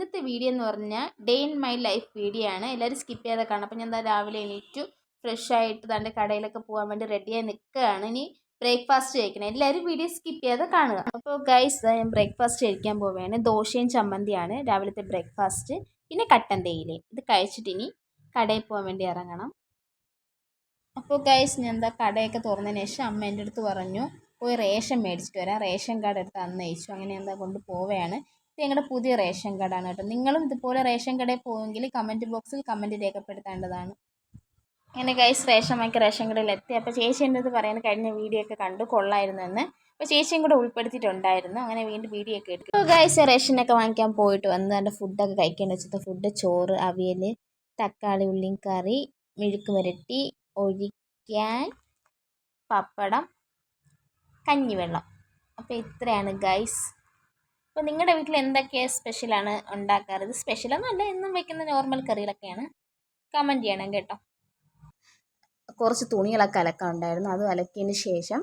ഇന്നത്തെ വീഡിയോ എന്ന് പറഞ്ഞാൽ day in my life video ആണ്. എല്ലാവരും സ്കിപ്പ് ചെയ്യാതെ കാണാം അപ്പോൾ ഞാൻ രാവിലെ എണീറ്റു ഫ്രഷ് ആയിട്ട് തന്റെ കടയിലൊക്കെ പോകാൻ വേണ്ടി റെഡിയായി നിൽക്കുകയാണ് ഇനി ബ്രേക്ക്ഫാസ്റ്റ് കഴിക്കണം. എല്ലാവരും വീഡിയോ സ്കിപ്പ് ചെയ്യാതെ കാണുക. അപ്പോൾ ഗൈസ് ഞാൻ ബ്രേക്ക്ഫാസ്റ്റ് കഴിക്കാൻ പോവുകയാണ് ദോശയും ചമ്മന്തിയാണ് രാവിലത്തെ ബ്രേക്ക്ഫാസ്റ്റ് പിന്നെ കട്ടൻ തേയില. ഇത് കഴിച്ചിട്ട് ഇനി കടയിൽ പോകാൻ വേണ്ടി ഇറങ്ങണം. അപ്പോൾ ഗൈസ് ഞാൻ എന്താ കടയൊക്കെ തുറന്നതിന് ശേഷം അമ്മ എന്റെ അടുത്ത് പറഞ്ഞു പോയി റേഷൻ മേടിച്ചിട്ട് വരാം. റേഷൻ കാർഡ് എടുത്ത് അന്ന് അയച്ചു. അങ്ങനെ എന്താ കൊണ്ട് പോവുകയാണ് ഇത് ഞങ്ങളുടെ പുതിയ റേഷൻ കാർഡാണ് കേട്ടോ. നിങ്ങളും ഇതുപോലെ റേഷൻ കടയിൽ പോവുമെങ്കിൽ കമന്റ് ബോക്സിൽ കമന്റ് രേഖപ്പെടുത്തേണ്ടതാണ്. അങ്ങനെ ഗൈസ് റേഷൻ വാങ്ങിയ റേഷൻ കടയിൽ എത്തി അപ്പോൾ ചേച്ചി എന്റെ അടുത്ത് പറയുന്നത് കഴിഞ്ഞ വീഡിയോ ഒക്കെ കണ്ടു കൊള്ളായിരുന്നു എന്ന്. അപ്പോൾ ചേച്ചിയും കൂടെ ഉൾപ്പെടുത്തിയിട്ടുണ്ടായിരുന്നു. അങ്ങനെ വീണ്ടും വീഡിയോ ഒക്കെ എടുക്കും അപ്പോൾ ഗൈസ് റേഷനൊക്കെ വാങ്ങിക്കാൻ പോയിട്ട് വന്ന് എന്റെ ഫുഡൊക്കെ കഴിക്കേണ്ട വെച്ചത് ഫുഡ് ചോറ് അവിയൽ തക്കാളി ഉള്ളിയും കറി മെഴുക്ക് വരട്ടി ഒഴിക്കാൻ പപ്പടം കഞ്ഞിവെള്ളം. അപ്പോൾ ഇത്രയാണ് ഗൈസ് അപ്പോൾ നിങ്ങളുടെ വീട്ടിൽ എന്തൊക്കെ സ്പെഷ്യലാണ് ഉണ്ടാക്കാറ്? ഇത് സ്പെഷ്യലൊന്നുമല്ല എന്നും വെക്കുന്ന നോർമൽ കറികളൊക്കെയാണ്. കമന്റ് ചെയ്യണം കേട്ടോ. കുറച്ച് തുണികളൊക്കെ അലക്കാൻ ഉണ്ടായിരുന്നു അത് അലക്കിയതിന് ശേഷം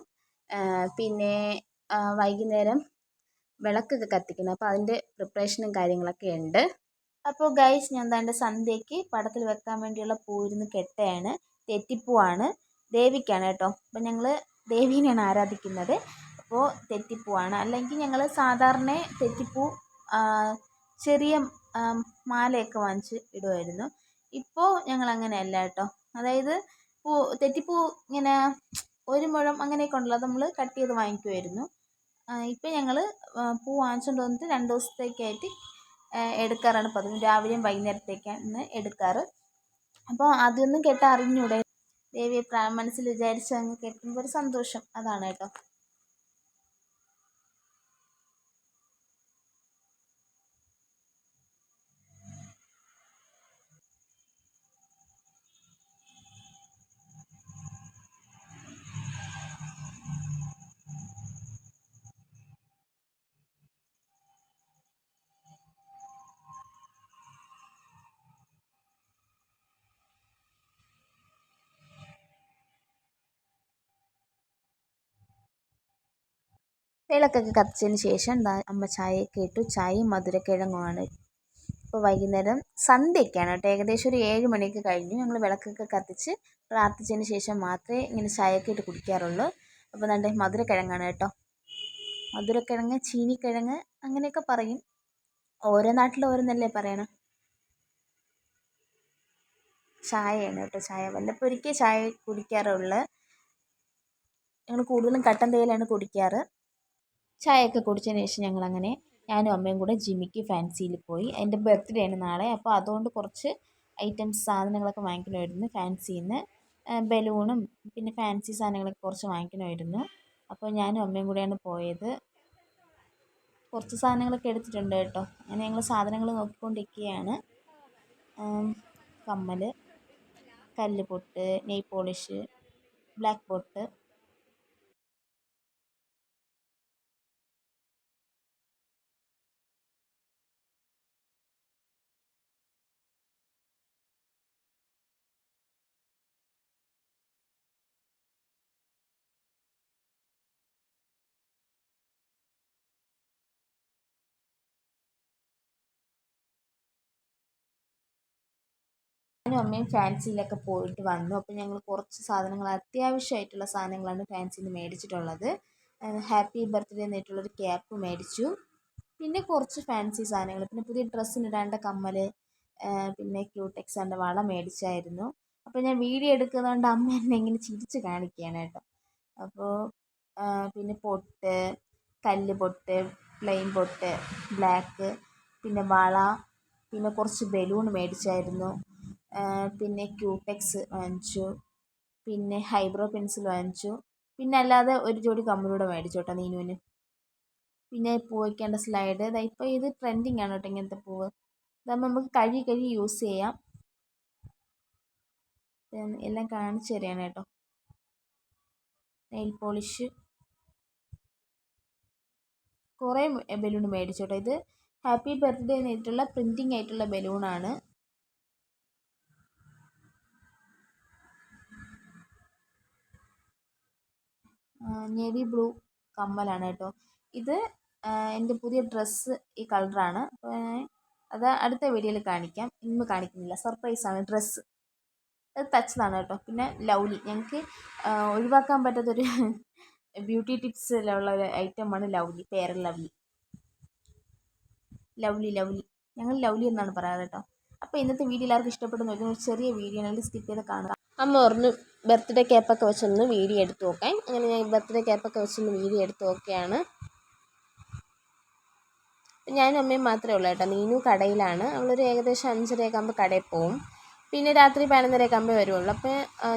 പിന്നെ വൈകുന്നേരം വിളക്കൊക്കെ കത്തിക്കണം. അപ്പോൾ അതിന്റെ പ്രിപ്പറേഷനും കാര്യങ്ങളൊക്കെ ഉണ്ട്. അപ്പോൾ ഗൈസ് ഞാൻ എന്താണ്ട് സന്ധ്യയ്ക്ക് പടത്തിൽ വെക്കാൻ വേണ്ടിയുള്ള പൂവിരുന്ന് കെട്ടയാണ്. തെറ്റിപ്പൂവാണ്. ദേവിക്കാണ് കേട്ടോ. അപ്പം ഞങ്ങൾ ദേവീനെയാണ് ആരാധിക്കുന്നത്. അപ്പോൾ തെറ്റിപ്പൂവാണ്. അല്ലെങ്കിൽ ഞങ്ങൾ സാധാരണ തെറ്റിപ്പൂ ചെറിയ മാലയൊക്കെ വാങ്ങിച്ച് ഇടുമായിരുന്നു ഇപ്പോൾ ഞങ്ങൾ അങ്ങനെയല്ല കേട്ടോ. അതായത് പൂ തെറ്റിപ്പൂ ഇങ്ങനെ ഒരു മുഴം അങ്ങനെയൊക്കെ ഉണ്ടല്ലോ നമ്മൾ കട്ട് ചെയ്ത് വാങ്ങിക്കുമായിരുന്നു ഇപ്പം ഞങ്ങൾ പൂ വാങ്ങിച്ചുകൊണ്ട് വന്നിട്ട് രണ്ട് ദിവസത്തേക്കായിട്ട് എടുക്കാറാണ് പതിവ്. രാവിലെയും വൈകുന്നേരത്തേക്കാണ് എടുക്കാറ്. അപ്പോൾ അതൊന്നും കേട്ടാൽ അറിഞ്ഞൂടെ ദേവിയെ മനസ്സിൽ വിചാരിച്ച് അങ്ങ് കേൾക്കുമ്പോൾ ഒരു സന്തോഷം. അതാണ് കേട്ടോ. വിളക്കൊക്കെ കത്തിച്ചതിന് ശേഷം അമ്മ ചായയൊക്കെ ഇട്ടു. ചായയും മധുരക്കിഴങ്ങുമാണ്. ഇപ്പോൾ വൈകുന്നേരം സന്ധ്യയ്ക്കാണ് കേട്ടോ. ഏകദേശം ഒരു ഏഴ് മണിയൊക്കെ കഴിഞ്ഞു. ഞങ്ങൾ വിളക്കൊക്കെ കത്തിച്ച് പ്രാർത്ഥിച്ചതിന് ശേഷം മാത്രമേ ഇങ്ങനെ ചായയൊക്കെ ഇട്ട് കുടിക്കാറുള്ളൂ. അപ്പോൾ നല്ല മധുരക്കിഴങ്ങാണ് കേട്ടോ. മധുരക്കിഴങ്ങ് ചീനിക്കിഴങ്ങ് അങ്ങനെയൊക്കെ പറയും. ഓരോ നാട്ടിൽ ഓരോന്നല്ലേ പറയണം? ചായയാണ് കേട്ടോ ചായ. വല്ലപ്പോഴൊക്കെ ചായ കുടിക്കാറുള്ളൂ. ഞങ്ങൾ കൂടുതലും കട്ടൻ തേയിലാണ് കുടിക്കാറ്. ചായയൊക്കെ കുടിച്ചതിന് ശേഷം ഞങ്ങൾ അങ്ങനെ ഞാനും അമ്മയും കൂടെ ജിമ്മിക്ക് ഫാൻസിയിൽ പോയി. എന്റെ ബർത്ത്ഡേ ആണ് നാളെ. അപ്പോൾ അതുകൊണ്ട് കുറച്ച് ഐറ്റംസ് സാധനങ്ങളൊക്കെ വാങ്ങിക്കണമായിരുന്നു ഫാൻസിയിൽ നിന്ന് ബലൂണും പിന്നെ ഫാൻസി സാധനങ്ങളൊക്കെ കുറച്ച് വാങ്ങിക്കണമായിരുന്നു. അപ്പോൾ ഞാനും അമ്മയും കൂടെയാണ് പോയത്. കുറച്ച് സാധനങ്ങളൊക്കെ എടുത്തിട്ടുണ്ട് കേട്ടോ. അങ്ങനെ ഞങ്ങൾ സാധനങ്ങൾ നോക്കിക്കൊണ്ടിരിക്കുകയാണ്. കമ്മൽ കല്ല് പൊട്ട് നെയ് പോളിഷ് ബ്ലാക്ക് പൊട്ട് ഞാനും അമ്മയും ഫാൻസിയിലൊക്കെ പോയിട്ട് വന്നു. അപ്പോൾ ഞങ്ങൾ കുറച്ച് സാധനങ്ങൾ അത്യാവശ്യമായിട്ടുള്ള സാധനങ്ങളാണ് ഫാൻസിയിൽ നിന്ന് മേടിച്ചിട്ടുള്ളത് ഹാപ്പി ബർത്ത്ഡേ എന്നിട്ടുള്ളൊരു ക്യാപ്പ് മേടിച്ചു. പിന്നെ കുറച്ച് ഫാൻസി സാധനങ്ങൾ പിന്നെ പുതിയ ഡ്രസ്സിനിടേണ്ട കമ്മൽ പിന്നെ ക്യൂടെക്സാന്റെ വള മേടിച്ചായിരുന്നു. അപ്പോൾ ഞാൻ വീഡിയോ എടുക്കുന്നതുകൊണ്ട് അമ്മ എന്നെ ഇങ്ങനെ ചിരിച്ച് കാണിക്കുകയാണ് കേട്ടോ. അപ്പോൾ പിന്നെ പൊട്ട് കല്ല് പൊട്ട് പ്ലെയിൻ പൊട്ട് ബ്ലാക്ക് പിന്നെ വള പിന്നെ കുറച്ച് ബലൂൺ മേടിച്ചായിരുന്നു. പിന്നെ ക്യൂടെക്സ് വാങ്ങിച്ചു. പിന്നെ ഹൈബ്രോ പെൻസിൽ വാങ്ങിച്ചു. പിന്നെ അല്ലാതെ ഒരു ജോഡി കമ്മലൂടെ മേടിച്ചു കേട്ടോ നീനുവിന്. പിന്നെ പൂ വയ്ക്കേണ്ട സ്ലൈഡ് ഇതാ ഇപ്പോൾ ഇത് ട്രെൻഡിങ് ആണ് കേട്ടോ ഇങ്ങനത്തെ പൂവ്. ഇതാകുമ്പോൾ നമുക്ക് കഴുകി കഴുകി യൂസ് ചെയ്യാം. എല്ലാം കാണിച്ചു തരികയാണ് കേട്ടോ. നെയിൽ പോളിഷ് കുറേ ബലൂൺ മേടിച്ചു കേട്ടോ. ഇത് ഹാപ്പി ബർത്ത്ഡേ എന്നിട്ടുള്ള പ്രിന്റിങ് ആയിട്ടുള്ള ബലൂണാണ് നേവി ബ്ലൂ കമ്മലാണ് കേട്ടോ. ഇത് എന്റെ പുതിയ ഡ്രസ്സ് ഈ കളറാണ്. അപ്പോൾ ഞാൻ അത് അടുത്ത വീഡിയോയിൽ കാണിക്കാം. ഇന്ന് കാണിക്കുന്നില്ല. സർപ്രൈസാണ് ഡ്രസ്സ്. അത് തച്ചതാണ് കേട്ടോ. പിന്നെ ലൗലി. ഞങ്ങൾക്ക് ഒഴിവാക്കാൻ പറ്റാത്തൊരു ബ്യൂട്ടി ടിപ്സിലുള്ള ഒരു ഐറ്റമാണ് ലൗലി. പേരൻ ലവ്ലി ലവ്ലി ലവ്ലി ഞങ്ങൾ ലവ്ലി എന്നാണ് പറയാറ് കേട്ടോ. അപ്പോൾ ഇന്നത്തെ വീഡിയോ എല്ലാവർക്കും ഇഷ്ടപ്പെടുന്നു ഒരു ചെറിയ വീഡിയോ ആണെങ്കിൽ സ്കിപ്പ് ചെയ്ത് കാണുക. അമ്മ പറഞ്ഞു. ബർത്ത്ഡേ ക്യാപ്പൊക്കെ വെച്ചൊന്ന് വീഡിയോ എടുത്ത് നോക്കാൻ അങ്ങനെ ഞാൻ ബർത്ത്ഡേ ക്യാപ്പൊക്കെ വെച്ചൊന്ന് വീഡിയോ എടുത്ത് നോക്കുകയാണ് ഞാനും അമ്മയും മാത്രമേ ഉള്ളൂ കേട്ടോ. നീനു കടയിലാണ്. അവളൊരു ഏകദേശം അഞ്ചരയൊക്കെ ആകുമ്പോൾ കടയിൽ പോവും. പിന്നെ രാത്രി പതിനൊന്നരയൊക്കെ ആകുമ്പോൾ വരുള്ളൂ അപ്പോൾ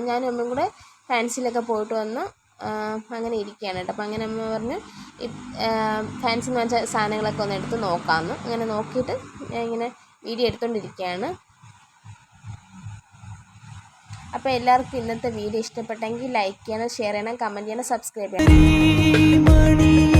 ഞാനും അമ്മയും കൂടെ ഫാൻസിലൊക്കെ പോയിട്ട് വന്ന് അങ്ങനെ ഇരിക്കുകയാണ് കേട്ടോ. അപ്പോൾ അങ്ങനെ അമ്മ പറഞ്ഞു ഫാൻസിന്ന് വെച്ച സാധനങ്ങളൊക്കെ ഒന്ന് എടുത്ത് നോക്കാമെന്ന് അങ്ങനെ നോക്കിയിട്ട് ഞാൻ ഇങ്ങനെ വീഡിയോ എടുത്തുകൊണ്ടിരിക്കുകയാണ് അപ്പോൾ എല്ലാവർക്കും ഇന്നത്തെ വീഡിയോ ഇഷ്ടപ്പെട്ടെങ്കിൽ ലൈക്ക് ചെയ്യണം ഷെയർ ചെയ്യണം കമന്റ് ചെയ്യണം സബ്സ്ക്രൈബ് ചെയ്യണം.